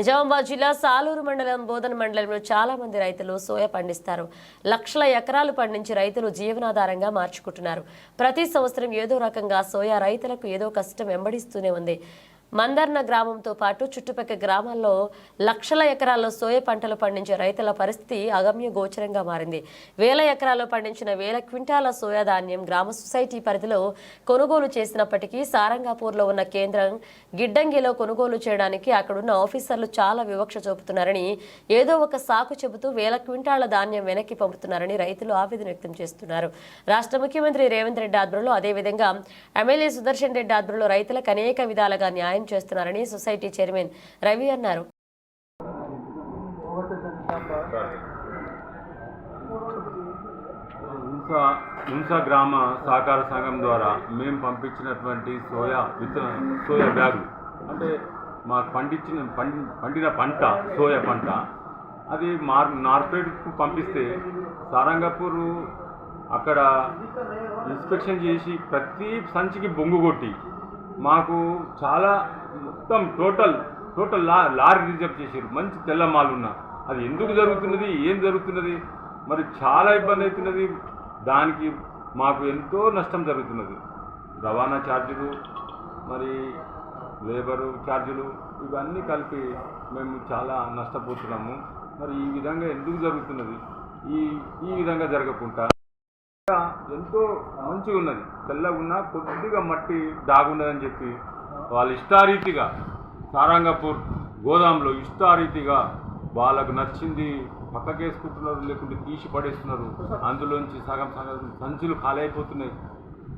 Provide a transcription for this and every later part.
నిజామాబాద్ జిల్లా సాలూరు మండలం బోధన మండలంలో చాలా మంది రైతులు సోయా పండిస్తారు. లక్షల ఎకరాలు పండించి రైతులు జీవనాధారంగా మార్చుకుంటున్నారు. ప్రతి సంవత్సరం ఏదో రకంగా సోయా రైతులకు ఏదో కష్టం వెంబడిస్తూనే ఉంది. మందర్న గ్రామంతో పాటు చుట్టుపక్కల గ్రామాల్లో లక్షల ఎకరాల్లో సోయ పంటలు పండించే రైతుల పరిస్థితి అగమ్య గోచరంగా మారింది. వేల ఎకరాల్లో పండించిన వేల క్వింటాల సోయా ధాన్యం గ్రామ సొసైటీ పరిధిలో కొనుగోలు చేసినప్పటికీ సారంగాపూర్లో ఉన్న కేంద్రం గిడ్డంగిలో కొనుగోలు చేయడానికి అక్కడున్న ఆఫీసర్లు చాలా వివక్ష చూపుతున్నారని ఏదో ఒక సాకు చెబుతూ వేల క్వింటాల ధాన్యం వెనక్కి పంపుతున్నారని రైతులు ఆవేదన వ్యక్తం చేస్తున్నారు. రాష్ట్ర ముఖ్యమంత్రి రేవంత్ రెడ్డి ఆధ్వర్యంలో అదేవిధంగా ఎమ్మెల్యే సుదర్శన్ రెడ్డి ఆధ్వర్యంలో రైతులకు అనేక విధాలుగా న్యాయం చేస్తున్నారని సొసైటీ చైర్మన్ రవి అన్నారు. హింసా గ్రామ సహకార సంఘం ద్వారా మేము పంపించినటువంటి సోయా విత్తన సోయా బ్యాగు. అంటే మాకు పండించిన పండి పండిన పంట సోయా పంట. అది మార్ నార్పేట్కు పంపిస్తే సారంగపూర్ అక్కడ ఇన్స్పెక్షన్ చేసి ప్రతి సంచికి బొంగు కొట్టి మాకు చాలా మొత్తం టోటల్ టోటల్ లా లారీ రిజర్వ్ చేసారు మంచి తెల్లమాలున్న అది ఎందుకు జరుగుతున్నది? ఏం జరుగుతున్నది? మరి చాలా ఇబ్బంది అవుతున్నది. దానికి మాకు ఎంతో నష్టం జరుగుతున్నది. రవాణా ఛార్జీలు మరి లేబరు ఛార్జీలు ఇవన్నీ కలిపి మేము చాలా నష్టపోతున్నాము. మరి ఈ విధంగా ఎందుకు జరుగుతున్నది? ఈ ఈ విధంగా జరగకుండా ఎంతో మంచిగా ఉన్నది. తెల్లగా ఉన్నా కొద్దిగా మట్టి దాగున్నదని చెప్పి వాళ్ళు ఇష్టారీతిగా సారంగపూర్ గోదాంలో ఇష్టారీతిగా వాళ్ళకు నచ్చింది పక్కకేసుకుంటున్నారు లేకుంటే తీసి పడేస్తున్నారు. అందులోంచి సగం సగం సంచులు ఖాళీ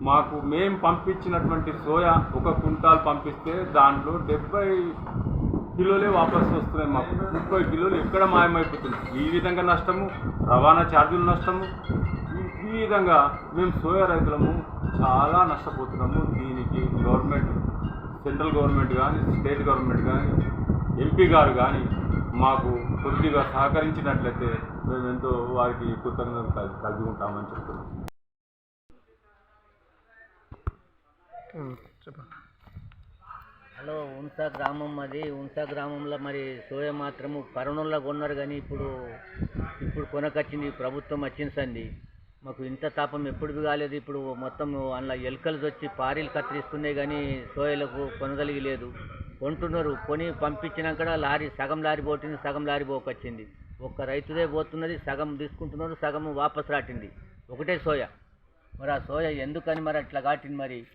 మాకు మేము పంపించినటువంటి సోయా ఒక కుంటాల్ పంపిస్తే దాంట్లో డెబ్బై కిలోలే వాపస్ వస్తున్నాయి మాకు. ముప్పై కిలోలు ఎక్కడ మాయమైపోతుంది ఈ విధంగా నష్టము రవాణా ఛార్జీలు నష్టము ఈ- విధంగా మేము సోయా రైతులము చాలా నష్టపోతున్నాము. దీనికి గవర్నమెంట్ సెంట్రల్ గవర్నమెంట్ కానీ స్టేట్ గవర్నమెంట్ కానీ ఎంపీ గారు కానీ మాకు కొద్దిగా సహకరించినట్లయితే మేము ఎంతో వారికి కృతజ్ఞతలు కల్- కలిగి ఉంటామని చెప్తున్నాం. హలో ఉంసా గ్రామం అది. ఉంసా గ్రామంలో మరి సోయ మాత్రము కరోనాలో కొన్నారు కానీ ఇప్పుడు ఇప్పుడు కొనకొచ్చింది ప్రభుత్వం వచ్చింది సంది మాకు ఇంత తాపం ఎప్పుడు కాలేదు ఇప్పుడు మొత్తం అందులో ఎలుకలు వచ్చి పారీలు కత్తిరిస్తున్నాయి కానీ సోయలకు కొనగలిగి లేదు కొంటున్నారు. కొని పంపించినాక లారీ సగం లారీ పోటింది సగం లారీ పోకొచ్చింది. ఒక్క రైతుదే పోతున్నది సగం తీసుకుంటున్నారు సగం వాపస్ రాటింది. ఒకటే సోయ. మరి ఆ సోయ ఎందుకని మరి అట్లా కాటింది మరి?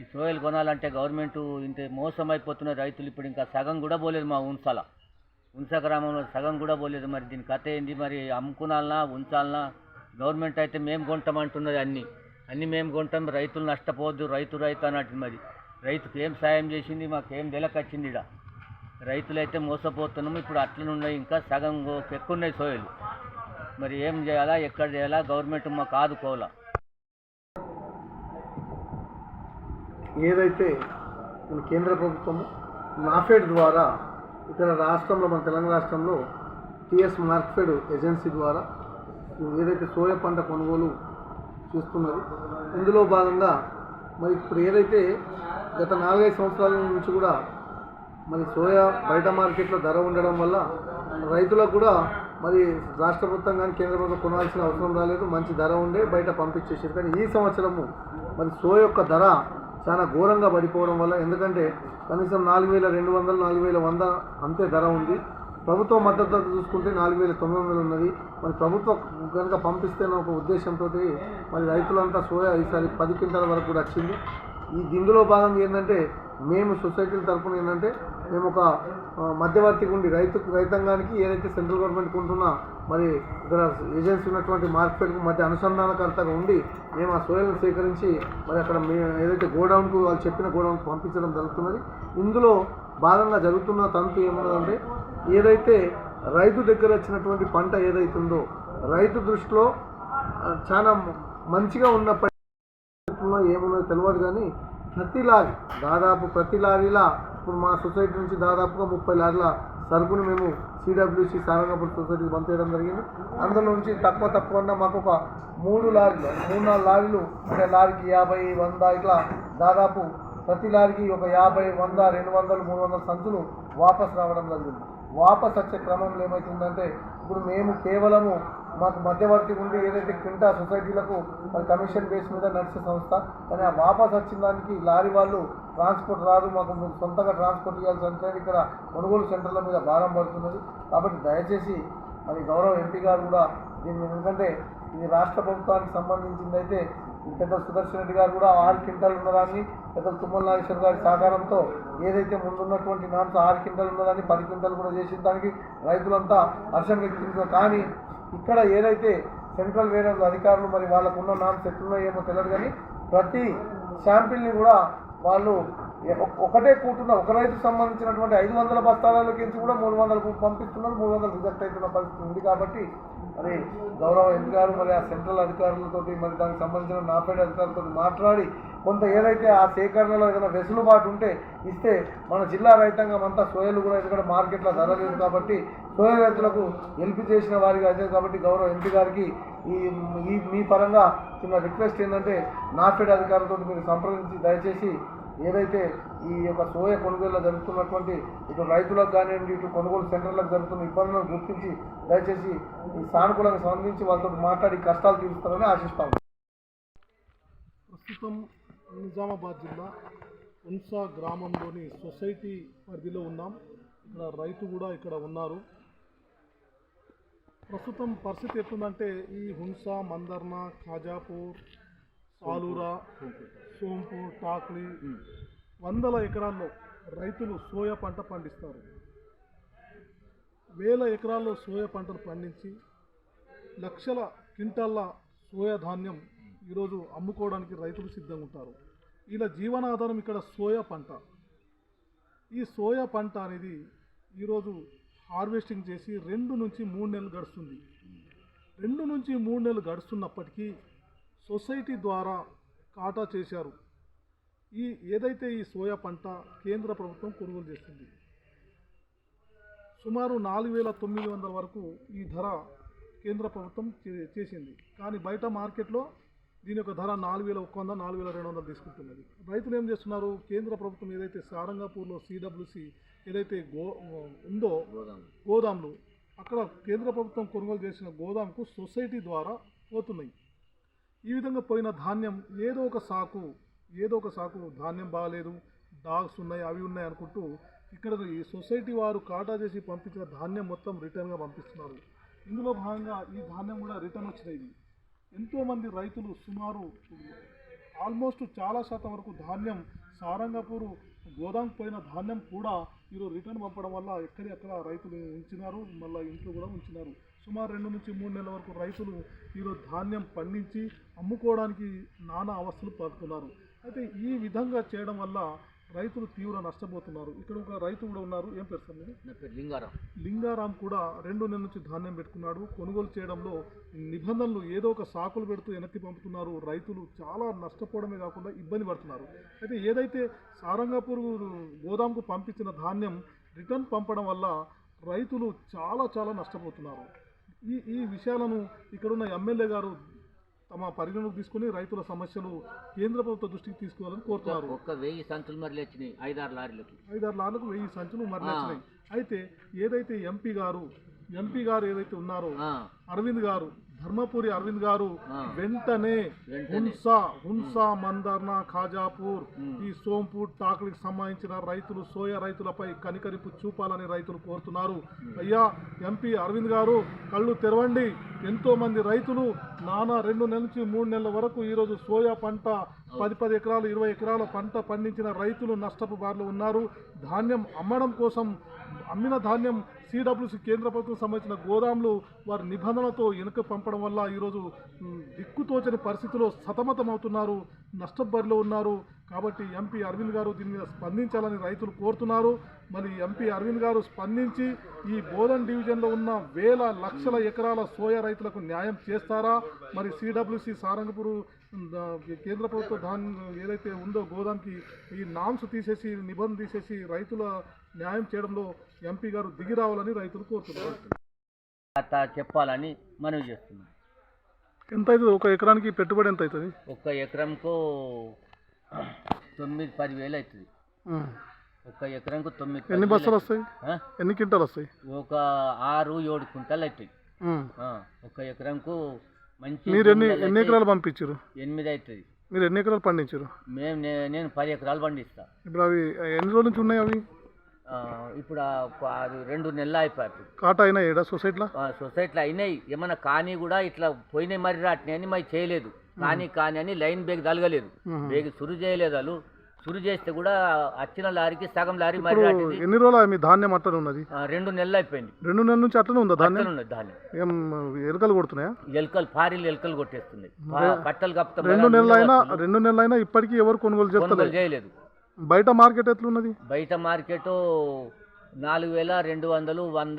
ఈ సోయలు కొనాలంటే గవర్నమెంట్ ఇంత మోసం అయిపోతున్న రైతులు ఇప్పుడు ఇంకా సగం కూడా పోలేదు మా ఉంచాల. ఉంచ గ్రామంలో సగం కూడా పోలేదు. మరి దీని కథ ఏంది మరి? అమ్ముకునాలనా ఉంచాలనా? గవర్నమెంట్ అయితే మేము కొంటామంటున్నది అన్నీ. అన్నీ మేము కొంటాం రైతులు నష్టపోవద్దు రైతు రైతు అన్నట్టు మరి. రైతుకు ఏం సాయం చేసింది మాకేం వెలకొచ్చింది ఇడ రైతులైతే మోసపోతున్నాము ఇప్పుడు అట్లనున్నాయి ఇంకా సగం ఎక్కున్నాయి సోయలు. మరి ఏం చేయాలా ఎక్కడ చేయాలా గవర్నమెంట్ మాకు ఆదుకోవాలా. ఏదైతే మన కేంద్ర ప్రభుత్వము నాఫెడ్ ద్వారా ఇక్కడ రాష్ట్రంలో మన తెలంగాణ రాష్ట్రంలో టిఎస్ మార్క్ఫెడ్ ఏజెన్సీ ద్వారా ఏదైతే సోయా పంట కొనుగోలు చేస్తున్నది ఇందులో భాగంగా మరి ఇప్పుడు ఏదైతే గత నాలుగైదు సంవత్సరాల నుంచి కూడా మరి సోయా బయట మార్కెట్లో ధర ఉండడం వల్ల రైతులకు కూడా మరి రాష్ట్ర ప్రభుత్వం కానీ కేంద్ర ప్రభుత్వం కొనాల్సిన అవసరం రాలేదు మంచి ధర ఉండే బయట పంపించేసారు కానీ ఈ సంవత్సరము మరి సోయా యొక్క ధర చాలా ఘోరంగా పడిపోవడం వల్ల ఎందుకంటే కనీసం నాలుగు వేల రెండు వందలు నాలుగు వేల వంద అంతే ధర ఉంది. ప్రభుత్వ మద్దతు చూసుకుంటే నాలుగు వేల తొమ్మిది వందలు ఉన్నది. మరి ప్రభుత్వం కనుక పంపిస్తేనే ఒక ఉద్దేశంతో మరి రైతులంతా సోయా ఈసారి పది క్వింటాల వరకు కూడా వచ్చింది. ఈ ఇందులో భాగంగా ఏంటంటే మేము సొసైటీల తరఫున ఏంటంటే మేము ఒక మధ్యవర్తికి ఉండి రైతు రైతాంగానికి ఏదైతే సెంట్రల్ గవర్నమెంట్ ఉంటున్నా మరి ఇక్కడ ఏజెన్సీ ఉన్నటువంటి మార్కెట్కు మధ్య అనుసంధానకర్తగా ఉండి మేము ఆ సోయలను సేకరించి మరి అక్కడ మేము ఏదైతే గోడౌన్కు వాళ్ళు చెప్పిన గోడౌన్కు పంపించడం జరుగుతున్నది. ఇందులో భాగంగా జరుగుతున్న తంతు ఏమన్నదంటే ఏదైతే రైతు దగ్గర వచ్చినటువంటి పంట ఏదైతుందో రైతు దృష్టిలో చాలా మంచిగా ఉన్న లో ఏమున్నదో తెలియదు కానీ ప్రతి లారీ దాదాపు ప్రతి లారీలా ఇప్పుడు మా సొసైటీ నుంచి దాదాపుగా ముప్పై లారీల సరుకును మేము సిడబ్ల్యూసి సారంగపూర్ సొసైటీకి పంపేయడం జరిగింది. అందులో నుంచి తక్కువ తక్కువ ఉన్న మాకు ఒక మూడు లారీలు మూడు నాలుగు లారీలు అంటే లారీకి యాభై వంద ఇట్లా దాదాపు ప్రతి లారీకి ఒక యాభై వంద రెండు వందలు మూడు వందల సంచులు వాపస్ రావడం జరిగింది. వాపస్ వచ్చే క్రమంలో ఏమవుతుందంటే ఇప్పుడు మేము కేవలము మాకు మధ్యవర్తి ఉండి ఏదైతే క్వింటా సొసైటీలకు మరి కమిషన్ బేస్ మీద నడిచే సంస్థ కానీ ఆ వాపస్ వచ్చిన దానికి లారీ వాళ్ళు ట్రాన్స్పోర్ట్ రాదు మాకు మీరు సొంతంగా ట్రాన్స్పోర్ట్ చేయాల్సి అంటే ఇక్కడ కొనుగోలు సెంటర్ల మీద భారం పడుతున్నది. కాబట్టి దయచేసి మరి గౌరవ ఎంపీ గారు కూడా దీన్ని ఎందుకంటే ఇది రాష్ట్ర ప్రభుత్వానికి సంబంధించింది అయితే పెద్ద సుదర్శన్ రెడ్డి గారు కూడా ఆరు క్వింటాలు ఉన్నదాన్ని పెద్ద తుమ్మల నాగేశ్వర గారి సహకారంతో ఏదైతే ముందున్నటువంటి నామ్స్ ఆరు క్వింటాలు ఉన్నదాన్ని పది క్వింటాలు కూడా చేసిన దానికి రైతులంతా హర్షం వ్యక్తించారు కానీ ఇక్కడ ఏదైతే సెంట్రల్ వేరే అధికారులు మరి వాళ్ళకున్న ఉన్న నామ్స్ ఎట్లున్నాయేమో తెలియదు కానీ ప్రతి శాంపిల్ని కూడా వాళ్ళు ఒకటే కూర్చున్న ఒక రైతుకు సంబంధించినటువంటి ఐదు వందల బస్తాలకి కూడా మూడు వందలకు పంపిస్తున్నారు. మూడు వందలు రిజెక్ట్ అవుతున్న పరిస్థితి ఉంది కాబట్టి మరి గౌరవ ఎంపీ గారు మరి ఆ సెంట్రల్ అధికారులతోటి మరి దానికి సంబంధించిన నాఫెడ్ అధికారులతో మాట్లాడి కొంత ఏదైతే ఆ సేకరణలో ఏదైనా వెసులుబాటు ఉంటే ఇస్తే మన జిల్లా రైతాంగం అంతా సోయలు కూడా ఎందుకంటే మార్కెట్లో ధర లేదు కాబట్టి సోయ రైతులకు హెల్ప్ చేసిన వారిగా అయితే కాబట్టి గౌరవ ఎంపీ గారికి ఈ మీ పరంగా చిన్న రిక్వెస్ట్ ఏంటంటే నాఫెడ్ అధికారులతో మీరు సంప్రదించి దయచేసి ఏదైతే ఈ యొక్క సోయ కొనుగోలులో జరుగుతున్నటువంటి ఇటు రైతులకు కానివ్వండి ఇటు కొనుగోలు సెంటర్లకు జరుగుతున్న ఇబ్బందులను గుర్తించి దయచేసి ఈ సానుకూలంగా స్పందించి వాళ్ళతో మాట్లాడి కష్టాలు తీరుస్తారని ఆశిస్తాం ప్రస్తుతం నిజామాబాద్ జిల్లా ఉన్సా గ్రామంలోని సొసైటీ పరిధిలో ఉన్నాం. ఇక్కడ రైతు కూడా ఇక్కడ ఉన్నారు. ప్రస్తుతం పరిస్థితి ఎట్లుందంటే ఈ హుంసా మందర్న ఖాజాపూర్ సాలూరా సోంపూర్ టాక్లీ వందల ఎకరాల్లో రైతులు సోయా పంట పండిస్తారు. వేల ఎకరాల్లో సోయా పంటను పండించి లక్షల క్వింటాల్ల సోయా ధాన్యం ఈరోజు అమ్ముకోవడానికి రైతులు సిద్ధంగా ఉంటారు. ఇలా జీవనాధారం ఇక్కడ సోయా పంట. ఈ సోయా పంట అనేది ఈరోజు హార్వెస్టింగ్ చేసి రెండు నుంచి మూడు నెలలు గడుస్తుంది. రెండు నుంచి మూడు నెలలు గడుస్తున్నప్పటికీ సొసైటీ ద్వారా కాటా చేశారు. ఈ ఏదైతే ఈ సోయా పంట కేంద్ర ప్రభుత్వం కొనుగోలు చేస్తుంది సుమారు నాలుగు వేల తొమ్మిది వందల వరకు ఈ ధర కేంద్ర ప్రభుత్వం చే- చేసింది. కానీ బయట మార్కెట్లో దీని యొక్క ధర నాలుగు వేల ఒక్క వంద నాలుగు వేల రెండు వందలు తీసుకుంటున్నది. రైతులు ఏం చేస్తున్నారు? కేంద్ర ప్రభుత్వం ఏదైతే సారంగాపూర్లో సిడబ్ల్యూసి ఏదైతే గో ఉందో గోదాములు. అక్కడ కేంద్ర ప్రభుత్వం కొనుగోలు చేసిన గోదాంకు సొసైటీ ద్వారా పోతున్నాయి. ఈ విధంగా పోయిన ధాన్యం ఏదో ఒక సాకు ఏదో ఒక సాకు ధాన్యం బాగాలేదు డాగ్స్ ఉన్నాయి అవి ఉన్నాయి అనుకుంటూ ఇక్కడ ఈ సొసైటీ వారు కాటా చేసి పంపించిన ధాన్యం మొత్తం రిటర్న్గా పంపిస్తున్నారు. ఇందులో భాగంగా ఈ ధాన్యం కూడా రిటర్న్ వచ్చినాయి. ఎంతోమంది రైతులు సుమారు ఆల్మోస్ట్ చాలా శాతం వరకు ధాన్యం సారంగపూర్ గోదాం పోయిన ధాన్యం కూడా ఈరోజు రిటర్న్ పంపడం వల్ల ఎక్కడెక్కడ రైతులు ఉంచినారు మళ్ళీ ఇంట్లో కూడా ఉంచినారు. సుమారు రెండు నుంచి మూడు నెలల వరకు రైతులు ఈరోజు ధాన్యం పండించి అమ్ముకోవడానికి నానా అవస్థలు పడుతున్నారు. అయితే ఈ విధంగా చేయడం వల్ల రైతులు తీవ్ర నష్టపోతున్నారు. ఇక్కడ ఒక రైతు కూడా ఉన్నారు. ఏం పేరు సార్ లింగారాం. లింగారాం కూడా రెండు నెలల నుంచి ధాన్యం పెట్టుకున్నాడు. కొనుగోలు చేయడంలో నిబంధనలు ఏదో ఒక సాకులు పెడుతూ వెనక్కి పంపుతున్నారు. రైతులు చాలా నష్టపోవడమే కాకుండా ఇబ్బంది పడుతున్నారు. అయితే ఏదైతే సారంగపూర్ గోదాంకు పంపించిన ధాన్యం రిటర్న్ పంపడం వల్ల రైతులు చాలా చాలా నష్టపోతున్నారు. ఈ ఈ విషయాలను ఇక్కడున్న ఎమ్మెల్యే గారు తమ పరిగణలోకి తీసుకుని రైతుల సమస్యలు కేంద్ర ప్రభుత్వ దృష్టికి తీసుకురావాలని కోరుతున్నారు. ఒక్క వెయ్యి సంచులు మరలు వచ్చినాయి ఐదారు లారీలకి. ఐదారు లార్లకు వెయ్యి సంచులు మరి ఆ. నచ్చినాయి అయితే ఏదైతే ఎంపీ గారు ఎంపీ గారు ఏదైతే ఉన్నారో అరవింద్ గారు ధర్మపురి అరవింద్ గారు. వెంటనే. హున్సా హున్సా మందర్న ఖాజాపూర్. ఈ సోంపూర్ టాకులకు సంబంధించిన రైతులు సోయా రైతులపై కనికరింపు చూపాలని రైతులు కోరుతున్నారు అయ్యా ఎంపీ అరవింద్ గారు కళ్ళు తెరవండి ఎంతో మంది రైతులు నానా రెండు నెలల నుంచి మూడు నెలల వరకు ఈరోజు సోయా పంట పది పది ఎకరాలు ఇరవై ఎకరాల పంట పండించిన రైతులు నష్టపు బారిలో ఉన్నారు ధాన్యం అమ్మడం కోసం అమ్మిన ధాన్యం సిడబ్ల్యూసి కేంద్ర ప్రభుత్వం సంబంధించిన గోదాములు వారి నిబంధనలతో వెనుక పంపడం వల్ల ఈరోజు దిక్కుతోచని పరిస్థితిలో సతమతమవుతున్నారు నష్టబరిలో ఉన్నారు. కాబట్టి ఎంపీ అరవింద్ గారు దీని మీద స్పందించాలని రైతులు కోరుతున్నారు. మరి ఎంపీ అరవింద్ గారు స్పందించి ఈ బోధన్ డివిజన్లో ఉన్న వేల లక్షల ఎకరాల సోయా రైతులకు న్యాయం చేస్తారా? మరి సిడబ్ల్యూసి సారంగపూర్ కేంద్ర ప్రభుత్వ ధాన్ ఏదైతే ఉందో గోదాంకి ఈ నామ్స్ తీసేసి నిబంధన తీసేసి రైతుల న్యాయం చేయడంలో ఎంపీ గారు దిగి రావాలని రైతులు కోరుతున్నారు. చెప్పాలని మనవి చేస్తున్నాం. ఎంత అవుతుంది? ఒక ఎకరానికి పెట్టుబడి ఎంత అవుతుంది? ఒక్క ఎకరంకు తొమ్మిది పది వేలు అవుతుంది. ఒక ఎకరంకు తొమ్మిది ఎన్ని వేలు వస్తాయి? ఎన్ని క్వింటాలు వస్తాయి? ఒక ఆరు ఏడు కుంటలు అవుతాయి. ఒక ఎకరంకు మంచి మీరు ఎన్ని ఎన్ని అయితే ఎకరాలు పంపించారు ఎనిమిది అవుతుంది. మీరు ఎన్ని ఎకరాలు పండించారు మేము నే- నేను పది ఎకరాలు పండిస్తా. ఇప్పుడు అవి ఎన్ని రోజుల నుంచి ఉన్నాయి అవి? ఆ, ఇప్పుడు ఆ ప- అది రెండు నెలలు అయిపోయి కాటా అయినా ఏడా సొసైటీలో? సొసైటీలో అయినాయి. ఏమన్నా కానీ కూడా ఇట్లా పోయినాయి మరి రాటిని అని మరి చేయలేదు. కానీ కానీ అని లైన్ బేగ్ తలగలేదు బేగ్ సురు చేయలేదు వాళ్ళు. సురు చేస్తే కూడా వచ్చిన లారీకి సగం లారీ మరి ఎన్ని రోజులు మీ ధాన్యం అట్లనే ఉన్నది? ఆ, రెండు నెలలు అయిపోయింది. రెండు నెలల నుంచి అట్లనే ఉందా ధాన్యం? అట్లనే ఉన్నది ధాన్యం. ఏం ఎలుకలు కొడుతున్నాయా? ఎలుకలు పారీలు ఎలుకలు కొట్టేస్తుంది పా- బట్టలు కప్పుతాం రెండు నెలలు అయినా రెండు నెలలు అయినా ఇప్పటికీ ఎవరు కొనుగోలు కొనుగోలు చేస్తలేదు చేయలేదు. బయట మార్కెట్ ఎట్లున్నది? బయట మార్కెట్ నాలుగు వేల రెండు వందలు వంద.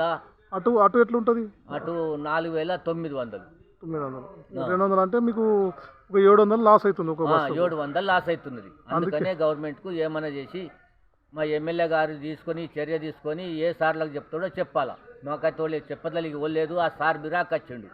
అటు అటు ఎట్లుంటది? అటు నాలుగు వేల తొమ్మిది వందలు. తొమ్మిది వందలు. రెండు వందలు అంటే మీకు ఒక ఏడు వందలు లాస్ అవుతుంది ఒక ఏడు వందలు లాస్ అవుతున్నది. అందుకనే గవర్నమెంట్కు ఏమైనా చేసి మా ఎమ్మెల్యే గారు తీసుకొని చర్య తీసుకొని ఏ సార్లకు చెప్తాడో చెప్పాలా. మాకైతే వాళ్ళు చెప్పదలిగి ఇవ్వలేదు ఆ సార్ బిరాక్ వచ్చిండు